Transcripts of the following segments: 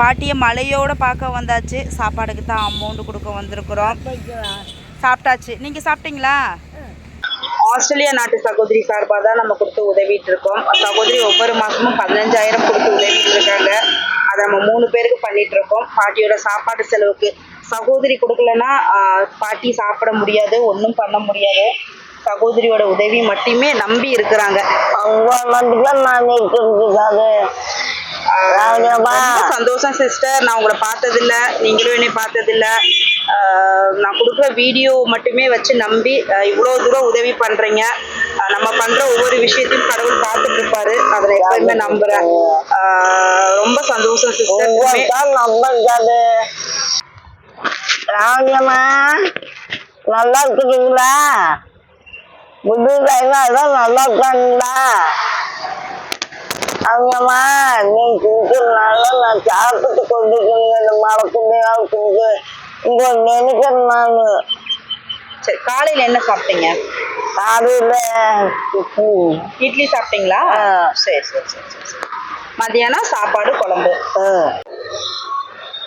பாட்டியை மழையோட பார்க்க வந்தாச்சு. சாப்பாடுக்கு தான் அமௌண்ட் கொடுக்க வந்திருக்கிறோம். சாப்பிட்டாச்சு. நீங்கள் சாப்பிட்டீங்களா? ஆஸ்திரேலியா நாட்டு சகோதரி சார்பாக தான் நம்ம கொடுத்து உதவிட்டு இருக்கோம். சகோதரி ஒவ்வொரு மாதமும் பதினஞ்சாயிரம் கொடுத்து உதவிட்டு இருக்காங்க. அதை நம்ம மூணு பேருக்கு பண்ணிட்டு இருக்கோம். பாட்டியோட சாப்பாடு செலவுக்கு சகோதரி கொடுக்கலன்னா பாட்டி சாப்பிட முடியாது ஒன்றும் பண்ண முடியாது. சகோதரியோட உதவி மட்டுமே நம்பி இருக்கிறாங்க. அவங்க சந்தோஷம் சிஸ்டர் நான் உங்களை பார்த்ததில்ல. நீங்களும் என்னை பார்த்ததில்ல. ஆஹ் நான் கொடுக்குற வீடியோ மட்டுமே வச்சு நம்பி இவ்வளோ தூரம் உதவி பண்ணுறீங்க நம்ம பண்ணுற ஒவ்வொரு விஷயத்தையும் கடவுள் பார்த்துட்டு இருப்பாரு. அதை நான் எப்பவுமே நம்புகிறேன் ரொம்ப சந்தோஷம் சிஸ்டர் நம்பக்காது ராஜம்மா நல்லா இருக்கிறீங்களா புது நல்லா இருக்காங்களா அவங்கம்மா நீ குடிக்கிறனால நான் சாப்பிட்டு கொண்டு இந்த மரத்துலையாவது கொடுக்கு. உங்க நினைக்கிறேன் நான். சரி காலையில் என்ன சாப்பிட்டீங்க? காலையில் இட்லி. சாப்பிட்டீங்களா. சரி சரி சரி சரி. மதியானம் சாப்பாடு குழம்பு.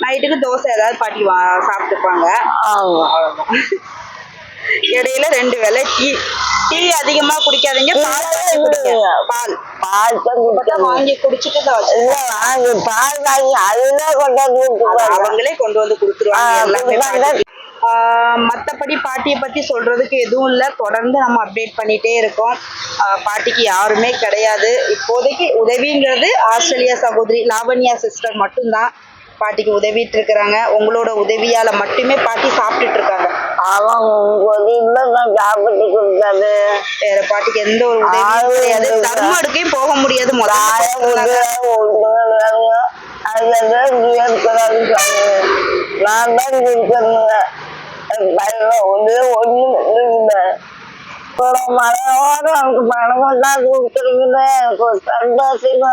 நைட்டுக்கு தோசை ஏதாவது பாட்டி வா சாப்பிட்டுப்பாங்க. ஆமாம் இடையில ரெண்டு வேளை டீ டீ அதிகமா குடிக்காதீங்க. பால் குடிங்க. பால். பால் இப்பதான் வாங்கி குடிச்சிட்டு தான் வாங்கி பால் வாங்கி அதுவே கொண்டாந்து கொடுத்துருவாங்க. அவங்களே கொண்டு வந்து கொடுத்துருவாங்க. ஆ, எல்லாமே கொடுப்பாங்க. பாட்டி. ஆஹ் மத்தபடி பாட்டியை பத்தி சொல்றதுக்கு எதுவும் இல்லை. தொடர்ந்து நம்ம அப்டேட் பண்ணிட்டே இருக்கோம். ஆஹ் பாட்டிக்கு யாருமே கிடையாது. இப்போதைக்கு உதவிங்கிறது ஆஸ்திரேலியா சகோதரி லாவண்யா சிஸ்டர் மட்டும்தான். பாட்டிக்கு உதவிட்டு இருக்கிறாங்க உங்களோட உதவியால மட்டுமே பாட்டி சாப்பிட்டுட்டு இருக்காங்க வேற பாட்டிக்கு எந்த ஒரு உதவியும் கிடையாது. இல்லை. தர்மம் எடுக்கையும் போக முடியாது. நான் தான் இருக்கிறேங்க கையில் ஒன்று ஒன்று மழையோட எனக்கு பணம் கொண்டாந்து கொடுத்துருக்குது எனக்கு சந்தோஷமா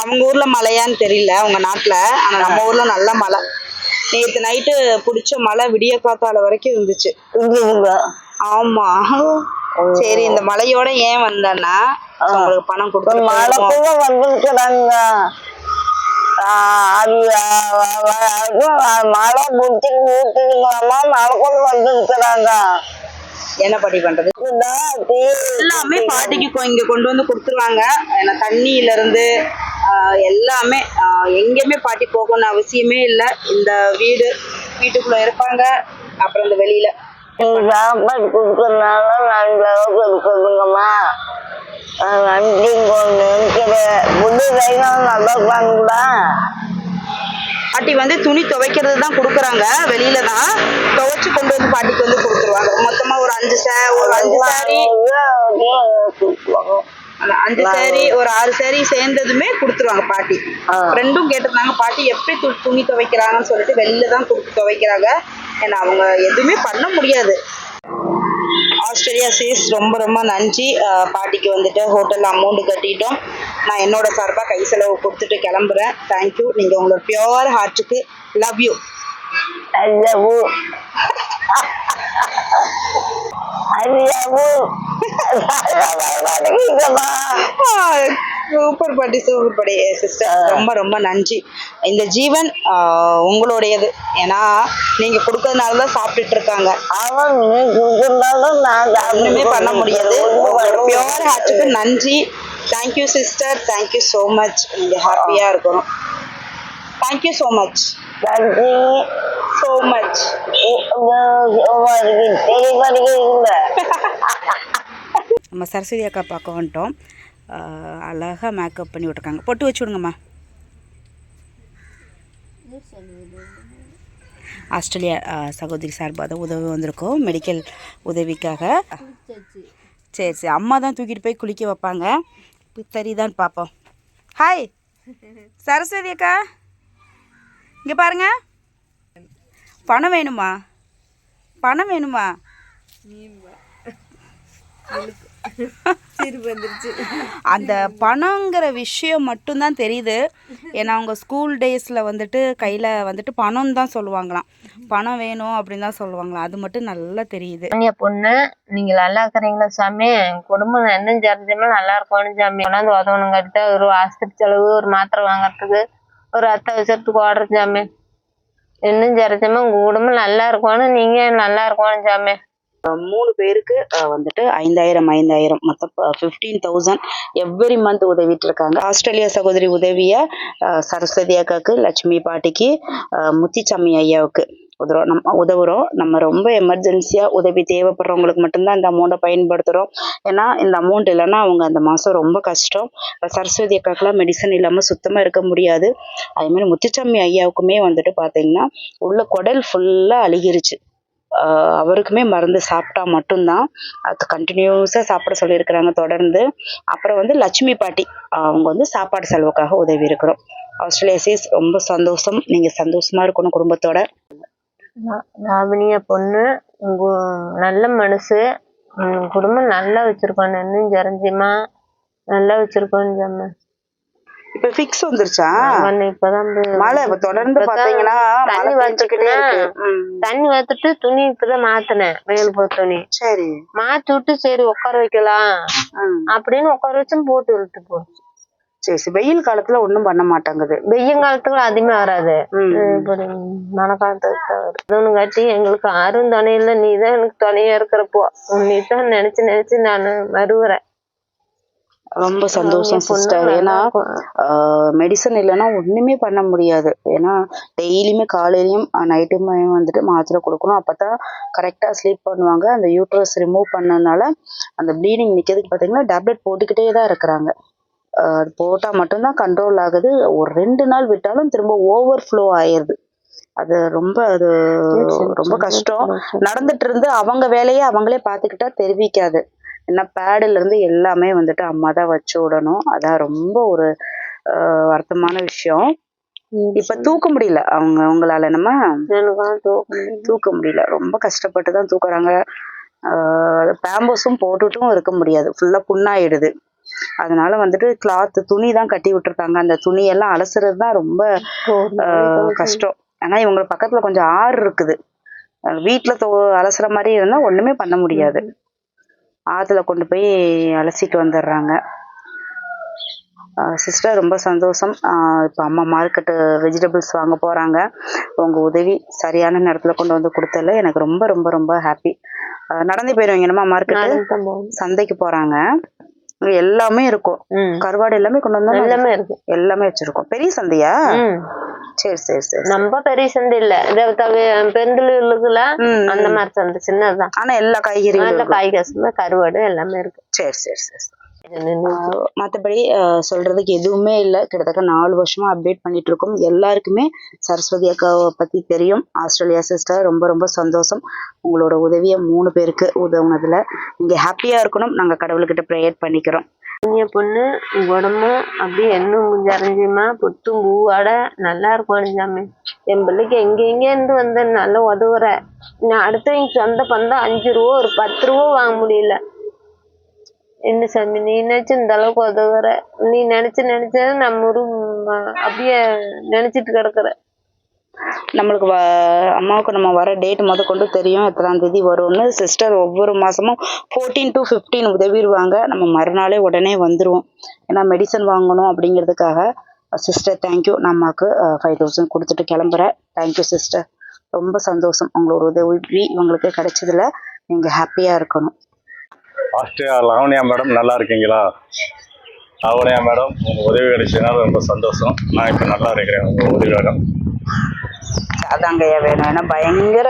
அவங்க ஊர்ல மழையான்னு தெரியல அவங்க நாட்டுல. ஆனா நம்ம ஊர்ல நல்ல மழை. நேத்து நைட்டு பிடிச்ச மழை விடிய காத்தால வரைக்கும் இருந்துச்சு. ஆமா. சரி இந்த மழையோட ஏன் வந்தேன்னா உங்களுக்கு பணம் கொடுத்து மழைக்குள்ள வந்திருக்கிறாங்க. அது மழை முடிச்சு ஊத்துங்களாமா மழைக்குள்ள வந்திருக்கிறாங்க. என்ன படி பண்றது? எல்லாமே பாட்டிக்கு இங்க கொண்டு வந்து கொடுத்துருவாங்க. ஏன்னா தண்ணியில இருந்து எல்லாமே எங்கேயுமே பாட்டி போகணும்னு அவசியமே இல்லை இந்த வீடு வீட்டுக்குள்ள இருப்பாங்க அப்புறம் இந்த வெளியில சாப்பாடு கொடுக்கறதுனால நல்ல அளவுக்கு இருக்குதுங்கம்மா நன்றி நினைக்கிறேன் புது தைலம் நல்லா இருக்காங்களா பாட்டி வந்து துணி துவைக்கிறது தான் கொடுக்குறாங்க வெளியில தான் துவைச்சு கொண்டு வந்து பாட்டிக்கு வந்து கொடுத்துருவாங்க மொத்தமா ஒரு அஞ்சு சே ஒரு அஞ்சு சாரி அஞ்சு சாரி ஒரு ஆறு சாரி சேர்ந்ததுமே கொடுத்துருவாங்க பாட்டி. ஆ. ஃப்ரெண்டும் கேட்டிருந்தாங்க பாட்டி எப்படி து- துணி துவைக்கிறாங்கன்னு சொல்லிட்டு வெளியில தான் கொடுத்து துவைக்கிறாங்க. ஏன்னா அவங்க எதுவுமே பண்ண முடியாது. ஆஸ்திரேலியா சீஸ் ரொம்ப ரொம்ப நன்றி. பாட்டிக்கு வந்துட்டு ஹோட்டலில் அமௌண்ட் கட்டிட்டோம். நான் என்னோட சார்பாக கை செலவு கொடுத்துட்டு கிளம்புறேன். தேங்க்யூ நீங்கள் உங்களோட பியோர் ஹார்ட்டுக்கு லவ் யூ அல்லவு. அல்லவு. சூப்பர் பாட்டி சூப்பர் பாட்டி. சிஸ்டர் ரொம்ப ரொம்ப நன்றி. இந்த ஜீவன் உங்களுடையது. ஏன்னா நீங்கள் கொடுக்கறதுனால தான் சாப்பிட்டுட்டு இருக்காங்க ஒன்றுமே பண்ண முடியாது. பியோர் ஹார்ட்டுக்கு நன்றி. Thank you sister thank you so much நீங்கள் ஹாப்பியாக இருக்கணும். தேங்க்யூ ஸோ மச் நன்றி சோ மச் நம்ம சரஸ்வதி அக்கா பார்க்க வந்துட்டோம். ஆஹ் அழகா மேக்கப் பண்ணி விட்ருக்காங்க பொட்டு வச்சு விடுங்கம்மா. ஆஸ்திரேலியா ஆஹ் சகோதரி சார்பாக தான் உதவி வந்திருக்கோம். மெடிக்கல் உதவிக்காக. சரி சரி. அம்மா தான் தூக்கிட்டு போய் குளிக்க வைப்பாங்க. இப்போ சரிதான் பார்ப்போம். ஹாய் சரஸ்வதி அக்கா. இங்கே பாருங்க. பணம் வேணுமா? பணம் வேணுமா? அந்த பணங்கிற விஷயம் மட்டும்தான் தெரியுது. ஏன்னா அவங்க ஸ்கூல் டேஸில் வந்துட்டு கையில் வந்துட்டு பணம் தான் சொல்லுவாங்களாம். பணம் வேணும் அப்படின்னு தான் சொல்லுவாங்களாம். அது மட்டும் நல்லா தெரியுது. பொண்ணு நீங்க நல்லா இருக்கிறீங்களா சாமி? என் குடும்பம் என்ன தெரிஞ்சுமே நல்லா இருக்கணும் சாமி. கொண்டாந்து உதவணுங்கிட்ட ஒரு ஆஸ்பத்திரி செலவு ஒரு மாத்திரை வாங்குறதுக்கு ஒரு அத்தியாவசரத்துக்கு ஓடுறேன் சாமி இன்னும் சரிச்சமா உங்க குடும்பம் நல்லா இருக்கணும் நீங்க நல்லா இருக்கணும் சாமி மூணு பேருக்கு வந்துட்டு ஐந்தாயிரம் ஐந்தாயிரம். மொத்தம் ஃபிஃப்டீன் தௌசண்ட் எவ்ரி மந்த் உதவிட்டு இருக்காங்க ஆஸ்திரேலியா சகோதரி உதவியா சரஸ்வதி அக்காவுக்கு லட்சுமி பாட்டிக்கு முத்திச்சாமி ஐயாவுக்கு. உதவுறோம் நம்ம உதவுறோம். நம்ம ரொம்ப எமர்ஜென்சியாக உதவி தேவைப்படுறவங்களுக்கு மட்டும்தான் இந்த அமௌண்ட்டை பயன்படுத்துகிறோம் ஏன்னா இந்த அமௌண்ட் இல்லைன்னா அவங்க அந்த மாதம் ரொம்ப கஷ்டம். சரஸ்வதி அக்காக்கெலாம் மெடிசன் இல்லாமல் சுத்தமாக இருக்க முடியாது. அதேமாதிரி முத்துச்சாமி ஐயாவுக்குமே வந்துட்டு பார்த்தீங்கன்னா உள்ள குடல் ஃபுல்லாக அழுகிருச்சு. அவருக்குமே மருந்து சாப்பிட்டா மட்டும்தான். அது கண்டினியூஸாக சாப்பிட சொல்லியிருக்கிறாங்க தொடர்ந்து. அப்புறம் வந்து லட்சுமி பாட்டி அவங்க வந்து சாப்பாடு செலவுக்காக உதவி இருக்கிறோம் ஆஸ்திரேலியா சீஸ் ரொம்ப சந்தோஷம். நீங்கள் சந்தோஷமாக இருக்கணும் குடும்பத்தோட. லாவணியா பொண்ணு உங்க நல்ல மனசு குடும்பம் நல்லா வச்சிருக்கணும் இன்னும் ஜெரஞ்சிமா நல்லா வச்சிருக்கணும் சாமி இப்போ ஃபிக்ஸ் வந்துருச்சா? வந்து இப்பதான் மழை இப்ப தொடர்ந்து பாத்தீங்கன்னா தண்ணி ம். தண்ணி வத்துட்டு துணி இப்பதான் மாத்தினேன் மேல் போ துணி. சரி. மாத்தி விட்டு சரி உட்கார வைக்கலாம். அப்படின்னு உட்கார வச்சும் போட்டு விட்டு போச்சு சரி சரி வெயில் காலத்துல ஒண்ணும் பண்ண மாட்டேங்குது. வெய்யம் காலத்துக்கு அதிகமா வராது. மழை காலத்துக்கு காட்டி எங்களுக்கு யாரும் துணை இல்லை நீ தான் எனக்கு துணையா இருக்கிறப்போ. நீ தான் நினைச்சு நினைச்சு நான் வருவுறேன் ரொம்ப சந்தோஷம் சிஸ்டர் ஏன்னா மெடிசன் இல்லைன்னா ஒண்ணுமே பண்ண முடியாது. ஏன்னா டெய்லியுமே காலையிலயும் நைட்டுமே வந்துட்டு மாத்திரை கொடுக்கணும். அப்பதான் கரெக்டா ஸ்லீப் பண்ணுவாங்க. அந்த யூட்ரஸ் ரிமூவ் பண்ணனால அந்த ப்ளீடிங் நிக்கிறதுக்கு பாத்தீங்கன்னா டேப்லெட் போட்டுக்கிட்டே தான் இருக்கிறாங்க. அது போட்டா மட்டும்தான் கண்ட்ரோல் ஆகுது. ஒரு ரெண்டு நாள் விட்டாலும் திரும்ப ஓவர் ஃப்ளோ ஆயிருது. அது ரொம்ப அது ரொம்ப கஷ்டம். நடந்துட்டு இருந்து அவங்க வேலையை அவங்களே பார்த்துக்கிட்டா தெரிவிக்காது. ஏன்னா பேடுல இருந்து எல்லாமே வந்துட்டு அம்மா தான் வச்சு விடணும். அதான் ரொம்ப ஒரு வருத்தமான விஷயம். இப்ப தூக்க முடியல. அவங்க அவங்களால நம்ம. தூக்க முடியல. ரொம்ப கஷ்டப்பட்டு தான் தூக்குறாங்க பேம்பஸும் போட்டுட்டும் இருக்க முடியாது. ஃபுல்லா புண்ணாயிடுது. அதனால வந்துட்டு கிளாத் துணி தான் கட்டி விட்டுருக்காங்க. அந்த துணியெல்லாம் அலசுறது தான் ரொம்ப கஷ்டம். ஆனா இவங்க பக்கத்துல கொஞ்சம் ஆறு இருக்குது. தோ அலசுற மாதிரி இருந்தா ஒண்ணுமே பண்ண முடியாது. ஆத்துல கொண்டு போய் அலசிட்டு வந்துடுறாங்க சிஸ்டர் ரொம்ப சந்தோஷம். ஆஹ் இப்போ அம்மா மார்க்கெட்டு வெஜிடபிள்ஸ் வாங்க போறாங்க. உங்க உதவி சரியான நேரத்துல கொண்டு வந்து கொடுத்தல எனக்கு ரொம்ப ரொம்ப ரொம்ப ஹாப்பி நடந்து போயிடுவீங்க நம்ம மார்க்கெட்டு. சந்தைக்கு போறாங்க. இங்க எல்லாமே இருக்கும். கருவாடு எல்லாமே கொண்டு வந்தா எல்லாமே இருக்கு எல்லாமே வச்சிருக்கோம். பெரிய சந்தையா. சரி சரி சரி நம்ம பெரிய சந்தை இல்ல. பெருந்தலூர்ல அந்த. மாதிரி சந்தை சின்னதுதான். ஆனா எல்லா காய்கறிகளும் நல்ல இருக்கும். காய் கசம்பு கருவாடு எல்லாமே இருக்கு. சரி சரி சரி. ஆஹ் சொல்றதுக்கு எதுவுமே இல்லை. கிட்டத்தட்ட நாலு வருஷமா அப்டேட் பண்ணிட்டு இருக்கோம். எல்லாருக்குமே சரஸ்வதி அக்காவை பத்தி தெரியும். ஆஸ்திரேலியா சிஸ்டர் ரொம்ப ரொம்ப சந்தோஷம். உங்களோட உதவியை மூணு பேருக்கு உதவுனதுல. நீங்க ஹாப்பியா இருக்கணும். நாங்க கடவுள்கிட்ட ப்ரேயர் பண்ணிக்கிறோம். நீங்க பொண்ணு உடம்பும் அப்படியே எண்ணும் ஜரைஞ்சுமா புத்தும் பூவாட நல்லா இருக்கும் சாமி என் பிள்ளைக்கு எங்க எங்க இருந்து வந்து நல்லா உதவுற. நான் அடுத்தவங்க சொந்த பந்தம் அஞ்சு ரூபா ஒரு பத்து ரூபா வாங்க முடியல. என்ன சாமி நீ நினைச்சு இந்த அளவுக்கு உதவுற. நீ நினைச்சு நினைச்சு நம்ம ஒரு அப்படியே நினைச்சிட்டு கிடக்குற. நம்மளுக்கு வ அம்மாவுக்கு நம்ம வர டேட் முத கொண்டு தெரியும் எத்தனாம் தேதி வரும்னு. சிஸ்டர் ஒவ்வொரு மாசமும் ஃபோர்டீன் டு ஃபிஃப்டீன் உதவிடுவாங்க. நம்ம மறுநாளே உடனே வந்துருவோம். ஏன்னா மெடிசன் வாங்கணும் அப்படிங்கிறதுக்காக சிஸ்டர் தேங்க்யூ நான் அம்மாவுக்கு ஃபைவ் தௌசண்ட் கொடுத்துட்டு கிளம்புறேன். தேங்க்யூ சிஸ்டர் ரொம்ப சந்தோஷம். உங்களோட உதவி இவங்களுக்கு கிடைச்சதுல. நீங்கள் ஹாப்பியாக இருக்கணும். ஆஸ்திரியா லாவண்யா மேடம் நல்லா இருக்கீங்களா? லாவண்யா மேடம் உங்கள் உதவி கிடைச்சதுனால ரொம்ப சந்தோஷம். நான் இப்போ நல்லா இருக்கிறேன் உங்கள் உதவியோட. அதாங்கய்யா வேணும். ஏன்னா பயங்கர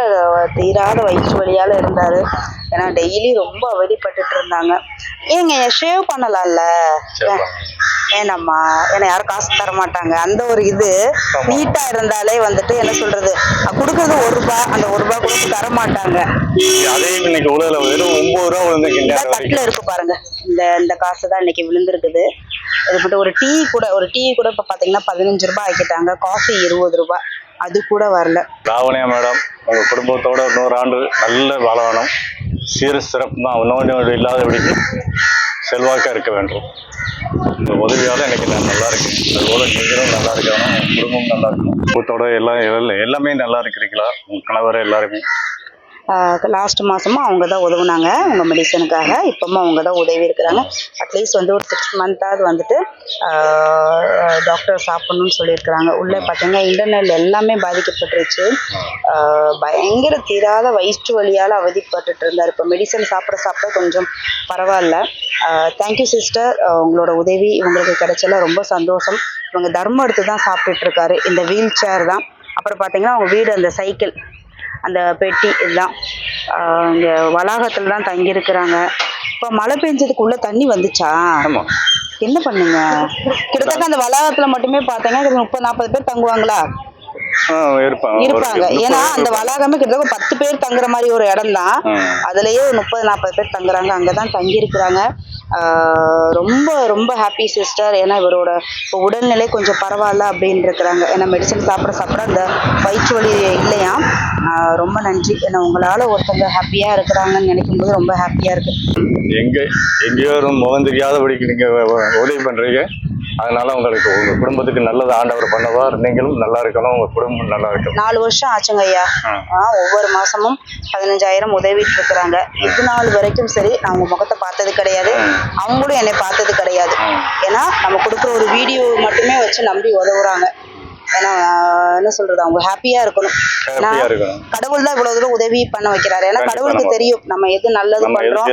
தீராத வயிற்று வலியால இருந்தாரு. ஏன்னா டெய்லி ரொம்ப அவதிப்பட்டுட்டு இருந்தாங்க. ஏங்க ஷேவ் பண்ணலாம்ல? வேணாம்மா. ஏன்னா யாரும் காசு தர மாட்டாங்க. அந்த ஒரு இது நீட்டா இருந்தாலே வந்துட்டு என்ன சொல்றது? கொடுக்கறது ஒரு ரூபாய் அந்த ஒரு ரூபாய் கூட தர மாட்டாங்க. அதே இன்னைக்கு உலகில் வெறும் ஒம்பது ரூபா விழுந்துருக்கு தட்டுல இருக்கு பாருங்க. இந்த இந்த காசு தான் இன்னைக்கு விழுந்திருக்குது. இது மட்டும் ஒரு டீ கூட ஒரு டீ கூட இப்ப பாத்தீங்கன்னா பதினஞ்சு ரூபாய் ஆக்கிட்டாங்க. காஃபி இருபது ரூபாய் அது கூட வரல. லாவண்யா மேடம் உங்க குடும்பத்தோட நூறு ஆண்டு நல்ல வாழ வேணும் சீர சிறப்பு தான் நோய் நோய் இல்லாதபடிக்கு செல்வாக்காக இருக்க வேண்டும். இந்த உதவியால் எனக்கு நான் நல்லா இருக்கேன். அதுபோல் நீங்களும் நல்லா இருக்கணும் உங்கள் குடும்பம் நல்லா இருக்கணும். குடும்பத்தோட எல்லாம் எல்லாம் எல்லாமே நல்லா இருக்கிறீங்களா உங்கள் கணவர் எல்லாருமே. லாஸ்ட் மாதமும் அவங்க தான் உதவுனாங்க. உங்கள் மெடிசனுக்காக இப்போவும் அவங்க தான் உதவி இருக்கிறாங்க. அட்லீஸ்ட் வந்து ஒரு சிக்ஸ் மந்த்தாவது வந்துட்டு டாக்டர் சாப்பிட்ணுன்னு சொல்லியிருக்கிறாங்க. உள்ளே பார்த்தீங்கன்னா இன்டர்னல் எல்லாமே பாதிக்கப்பட்டுருச்சு. பயங்கர தீராத வயிற்று வழியால் அவதிப்பட்டுட்டு இருந்தார். இப்போ மெடிசன் சாப்பிட சாப்பிட கொஞ்சம் பரவாயில்ல. தேங்க்யூ சிஸ்டர் உங்களோட உதவி இவங்களுக்கு கிடைச்சல ரொம்ப சந்தோஷம். இவங்க தர்மம் எடுத்து தான் சாப்பிட்டுட்டு இருக்காரு. இந்த வீல் சேர் தான். அப்புறம் பார்த்தீங்கன்னா அவங்க வீடு அந்த சைக்கிள் அந்த பெட்டி இதுதான். இங்கே வளாகத்தில் தான் தங்கியிருக்கிறாங்க. இப்போ மழை பெஞ்சதுக்கு உள்ள தண்ணி வந்துச்சா? ஆமா. என்ன பண்ணீங்க? கிட்டத்தட்ட அந்த வளாகத்தில் மட்டுமே பார்த்தீங்கன்னா முப்பது நாற்பது பேர் தங்குவாங்களா? இருப்பாங்க. ஏன்னா அந்த வளாகமே கிட்டத்தட்ட ஒரு பத்து பேர் தங்குற மாதிரி ஒரு இடம் தான். அதுலயே ஒரு முப்பது நாற்பது பேர் தங்குறாங்க. அங்கே தான் தங்கியிருக்கிறாங்க. ஆஹ் ரொம்ப ரொம்ப ஹாப்பி சிஸ்டர் ஏன்னா இவரோட இப்போ உடல்நிலை கொஞ்சம் பரவாயில்ல அப்படின்னு இருக்கிறாங்க ஏன்னா மெடிசன் சாப்பிட சாப்பிட அந்த வயிற்று வலி இல்லையா? ரொம்ப நன்றி. ஏன்னா உங்களால் ஒருத்தங்க ஹாப்பியாக இருக்கிறாங்கன்னு நினைக்கும் போது ரொம்ப ஹாப்பியாக இருக்குது எங்கே எங்கேயோ முகம் தெரியாதபடிக்கு நீங்கள் உதவி பண்ணுறீங்க அதனால உங்களுக்கு உங்க குடும்பத்துக்கு நல்லது ஆண்டவர் பண்ணவார். நீங்களும் நல்லா இருக்கணும் உங்க குடும்பம் நல்லா இருக்கணும். நாலு வருஷம் ஆச்சுங்க ஐயா. ஒவ்வொரு மாசமும் பதினஞ்சாயிரம் உதவிட்டு இருக்கிறாங்க இது நாள் வரைக்கும் சரி நான் உங்க முகத்தை பார்த்தது கிடையாது. அவங்களும் என்னை பார்த்தது கிடையாது. ஏன்னா நம்ம கொடுக்குற ஒரு வீடியோ மட்டுமே வச்சு நம்பி உதவுறாங்க. ஏன்னா என்ன சொல்றது அவங்க ஹாப்பியா இருக்கணும். ஏன்னா ஹாப்பியா இருக்கணும். கடவுள் தான் இவ்வளவு தூரம் உதவி பண்ண வைக்கிறாரு. ஏன்னா கடவுளுக்கு தெரியும் நம்ம எது நல்லது பண்றோம்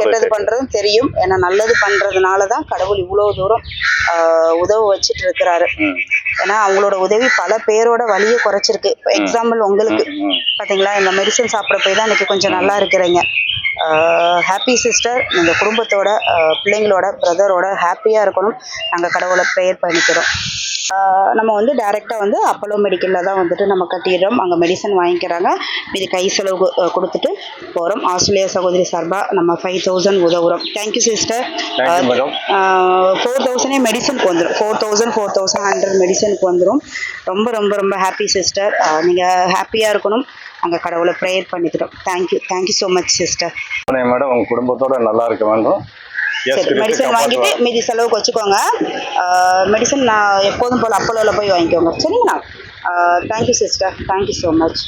கெட்டது. பண்றதும் தெரியும். ஏன்னா நல்லது பண்றதுனால தான் கடவுள் இவ்வளவு தூரம் உதவ வச்சுட்டு இருக்கிறாரு. ஏன்னா அவங்களோட உதவி பல பேரோட வலியை குறைச்சிருக்கு. எக்ஸாம்பிள் உங்களுக்கு. பாத்தீங்களா இந்த மெடிசன் சாப்பிட போய் தான் இன்னைக்கு கொஞ்சம் நல்லா இருக்கிறீங்க. ஹாப்பி சிஸ்டர் இந்த குடும்பத்தோட பிள்ளைங்களோட பிரதரோட ஹாப்பியாக இருக்கணும். நாங்கள் கடவுளை ப்ரேயர் பண்ணிக்கிறோம். நம்ம வந்து டைரெக்டாக வந்து அப்போலோ மெடிக்கலில் தான் வந்துட்டு நம்ம கட்டிடுறோம். அங்கே மெடிசன் வாங்கிக்கிறாங்க. இது கை செலவு கொடுத்துட்டு போகிறோம் ஆஸ்திரேலியா சகோதரி சார்பாக நம்ம five thousand உதவுறோம். Thank you sister. Four தௌசண்டே மெடிசனுக்கு வந்துடும் four thousand four thousand hundred மெடிசனுக்கு வந்துடும் ரொம்ப ரொம்ப ரொம்ப ஹாப்பி சிஸ்டர் நீங்கள் ஹாப்பியாக இருக்கணும். அங்கே கடவுளை ப்ரேயர் பண்ணிக்கிறோம். Thank you thank you so much sister madam உங்க குடும்பத்தோட நல்லா இருக்க வேண்டும். சரி மெடிசன் வாங்கிட்டு. மீதி செலவுக்கு வச்சுக்கோங்க. மெடிசன் நான் எப்போதும் போல் அப்போலோவில் போய் வாங்கிக்கோங்க. சரிங்களா? Thank you sister thank you so much